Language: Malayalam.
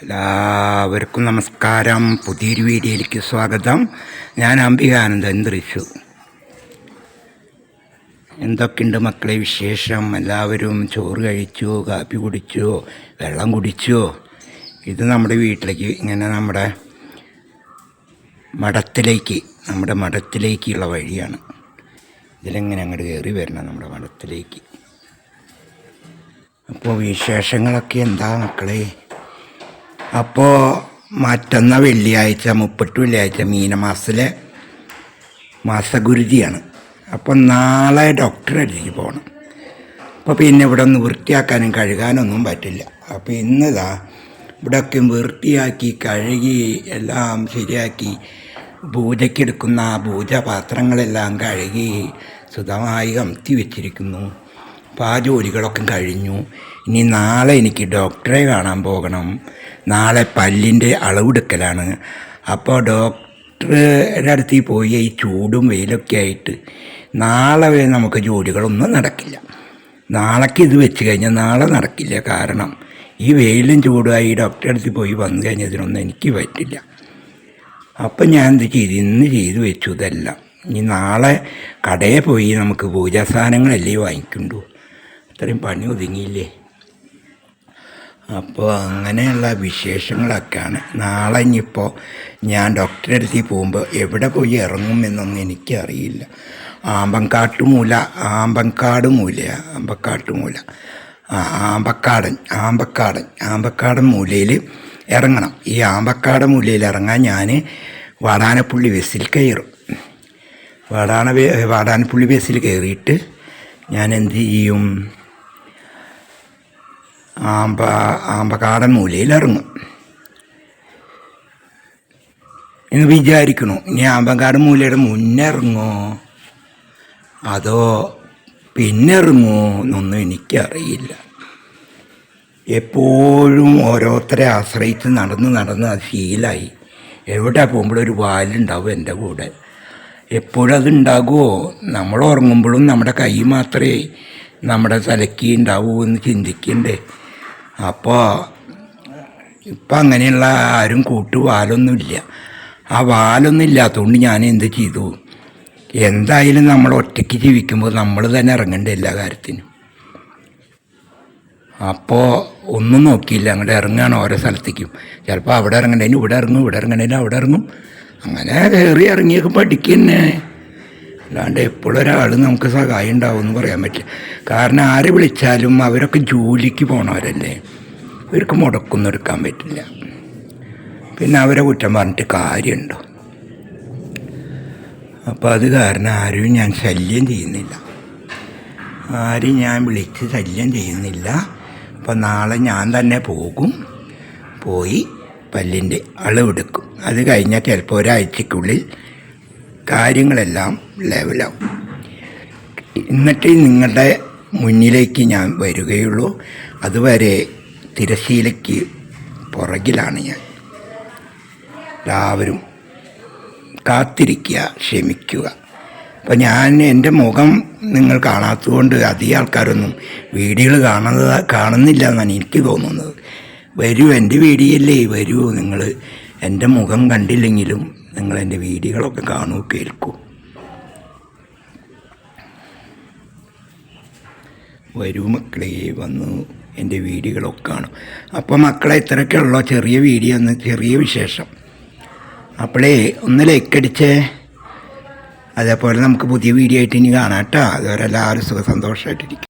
എല്ലാവർക്കും നമസ്കാരം. പുതിയൊരു വീഡിയോയിലേക്ക് സ്വാഗതം. ഞാൻ അംബികാനന്ദൻ തൃശൂർ എന്തൊക്കെയുണ്ട് മക്കളെ വിശേഷം? എല്ലാവരും ചോറ് കഴിച്ചോ കാപ്പി കുടിച്ചോ വെള്ളം കുടിച്ചോ. ഇത് നമ്മുടെ വീട്ടിലേക്ക് ഇങ്ങനെ നമ്മുടെ മഠത്തിലേക്ക് നമ്മുടെ മഠത്തിലേക്കുള്ള വഴിയാണ്. ഇതിലെങ്ങനെ അങ്ങോട്ട് കയറി വരണം നമ്മുടെ മഠത്തിലേക്ക്. അപ്പോൾ വിശേഷങ്ങളൊക്കെ എന്താ മക്കളെ? അപ്പോൾ മറ്റന്ന വെള്ളിയാഴ്ച മുപ്പട്ട് വെള്ളിയാഴ്ച മീനമാസത്തിലെ മാസഗുരുതിയാണ് അപ്പം നാളെ ഡോക്ടറെ അടുത്തേക്ക് പോകണം അപ്പോൾ പിന്നെ ഇവിടെ ഒന്ന് വൃത്തിയാക്കാനും കഴുകാനൊന്നും പറ്റില്ല. അപ്പോൾ ഇന്നിതാ ഇവിടെയൊക്കെ വൃത്തിയാക്കി കഴുകി എല്ലാം ശരിയാക്കി പൂജയ്ക്കെടുക്കുന്ന ആ പൂജാപാത്രങ്ങളെല്ലാം കഴുകി സുഖമായി കമത്തി വെച്ചിരിക്കുന്നു. അപ്പോൾ ആ ജോലികളൊക്കെ കഴിഞ്ഞു. ഇനി നാളെ എനിക്ക് ഡോക്ടറെ കാണാൻ പോകണം. നാളെ പല്ലിന്റെ അളവെടുക്കലാണ്. അപ്പോൾ ഡോക്ടറുടെ അടുത്ത് പോയി ഈ ചൂടും വെയിലൊക്കെ ആയിട്ട് നാളെ നമുക്ക് ജോലികളൊന്നും നടക്കില്ല. നാളേക്ക് ഇത് വെച്ച് കഴിഞ്ഞാൽ നാളെ നടക്കില്ല കാരണം ഈ വെയിലും ചൂടുമായി ഡോക്ടറെ അടുത്ത് പോയി വന്നു കഴിഞ്ഞതിനൊന്നും എനിക്ക് പറ്റില്ല. അപ്പം ഞാൻ എന്ത് ചെയ്തു? ഇന്ന് ചെയ്തു വെച്ചു ഇതെല്ലാം. ഇനി നാളെ കടയിൽ പോയി നമുക്ക് പൂജാ സാധനങ്ങളല്ലേ വാങ്ങിക്കണ്ടു. അത്രയും പണി ഒതുങ്ങിയില്ലേ? അപ്പോൾ അങ്ങനെയുള്ള വിശേഷങ്ങളൊക്കെയാണ്. നാളെ ഇനിയിപ്പോൾ ഞാൻ ഡോക്ടറെ അടുത്ത് പോകുമ്പോൾ എവിടെ പോയി ഇറങ്ങും എന്നൊന്നും എനിക്കറിയില്ല. ആമ്പങ്കാട്ട് മൂല ആമ്പങ്കാട് മൂല ആ ആമ്പക്കാടൻ ആമ്പക്കാടൻ ആമ്പക്കാടൻ മൂലയിൽ ഇറങ്ങണം. ഈ ആമ്പക്കാട് മൂലയിൽ ഇറങ്ങാൻ ഞാൻ വാടാനപ്പുള്ളി ബസ്സിൽ കയറും. വാടാന വാടാനപ്പുള്ളി ബസ്സിൽ കയറിയിട്ട് ഞാൻ എന്ത് ചെയ്യും? ആമ്പ ആമ്പക്കാടൻ മൂലയിൽ ഇറങ്ങും. എന്ന് വിചാരിക്കണു ഇനി ആമ്പക്കാട് മൂലയുടെ മുന്നേ ഇറങ്ങോ? അതോ പിന്നെ ഇറങ്ങോ എന്നൊന്നും എനിക്കറിയില്ല. എപ്പോഴും ഓരോരുത്തരെ ആശ്രയിച്ച് നടന്ന് നടന്ന് അത് ശീലായി. എവിടെ പോകുമ്പോഴൊരു വാലുണ്ടാവും എന്റെ കൂടെ. എപ്പോഴും അതുണ്ടാകുമോ നമ്മൾ ഉറങ്ങുമ്പോഴും നമ്മുടെ കൈ മാത്രമേ നമ്മുടെ തലക്കി ഉണ്ടാവൂ എന്ന് ചിന്തിക്കണ്ടേ? അപ്പോൾ ഇപ്പം അങ്ങനെയുള്ള ആരും കൂട്ടു വാലൊന്നുമില്ല ആ വാലൊന്നും ഇല്ലാത്തതുകൊണ്ട് ഞാൻ എന്ത് ചെയ്തു? എന്തായാലും നമ്മൾ ഒറ്റയ്ക്ക് ജീവിക്കുമ്പോൾ നമ്മൾ തന്നെ ഇറങ്ങേണ്ട എല്ലാ കാര്യത്തിനും. അപ്പോൾ ഒന്നും നോക്കിയില്ല. അങ്ങോട്ട് ഇറങ്ങുകയാണ് ഓരോ സ്ഥലത്തേക്കും. ചിലപ്പോൾ അവിടെ ഇറങ്ങണേനും ഇവിടെ ഇറങ്ങും ഇവിടെ ഇറങ്ങണേനും അവിടെ ഇറങ്ങും. അങ്ങനെ കയറി ഇറങ്ങിയൊക്കെ പഠിക്കുന്നേ അല്ലാണ്ട് എപ്പോഴൊരാൾ നമുക്ക് സഹായം ഉണ്ടാവുമെന്ന് പറയാൻ പറ്റില്ല. കാരണം ആരെ വിളിച്ചാലും അവരൊക്കെ ജോലിക്ക് പോണവരല്ലേ? ഇവർക്ക് മുടക്കൊന്നും എടുക്കാൻ പറ്റില്ല. പിന്നെ അവരെ കുറ്റം പറഞ്ഞിട്ട് കാര്യമുണ്ടോ? അപ്പോൾ അത് കാരണം ആരും ഞാൻ ശല്യം ചെയ്യുന്നില്ല. ആരും ഞാൻ വിളിച്ച് ശല്യം ചെയ്യുന്നില്ല. അപ്പോൾ നാളെ ഞാൻ തന്നെ പോകും. പോയി പല്ലിന്റെ അളവെടുക്കും. അത് കഴിഞ്ഞാൽ ചിലപ്പോൾ ഒരാഴ്ചക്കുള്ളിൽ കാര്യങ്ങളെല്ലാം ലെവലാവും. എന്നിട്ട് നിങ്ങളുടെ മുന്നിലേക്ക് ഞാൻ വരികയുള്ളൂ. അതുവരെ തിരശീലയ്ക്ക് പുറകിലാണ് ഞാൻ. എല്ലാവരും കാത്തിരിക്കുക ക്ഷമിക്കുക. അപ്പം ഞാൻ എന്റെ മുഖം നിങ്ങൾ കാണാത്തതുകൊണ്ട് അധികം ആൾക്കാരൊന്നും വീഡിയോകൾ കാണുന്നത് കാണുന്നില്ല എന്നാണ് എനിക്ക് തോന്നുന്നത്. വരൂ എന്റെ വീഡിയോ അല്ലേ വരൂ. നിങ്ങൾ എന്റെ മുഖം കണ്ടില്ലെങ്കിലും നിങ്ങൾ എന്റെ വീഡിയോകളൊക്കെ കാണൂ കേൾക്കൂ. വരൂ മക്കളെ വന്നു എന്റെ വീഡിയോകളൊക്കെ കാണും. അപ്പോൾ മക്കളെ ഇത്രയൊക്കെയുള്ള ചെറിയ വീഡിയോ എന്ന് ചെറിയ വിശേഷം. അപ്പോഴേ ഒന്ന് ലൈക്ക് അടിച്ചേ. അതേപോലെ നമുക്ക് പുതിയ വീഡിയോ ആയിട്ട് ഇനി കാണാം കേട്ടോ. അതുവരെ എല്ലാവരും സുഖ സന്തോഷമായിട്ടിരിക്കും.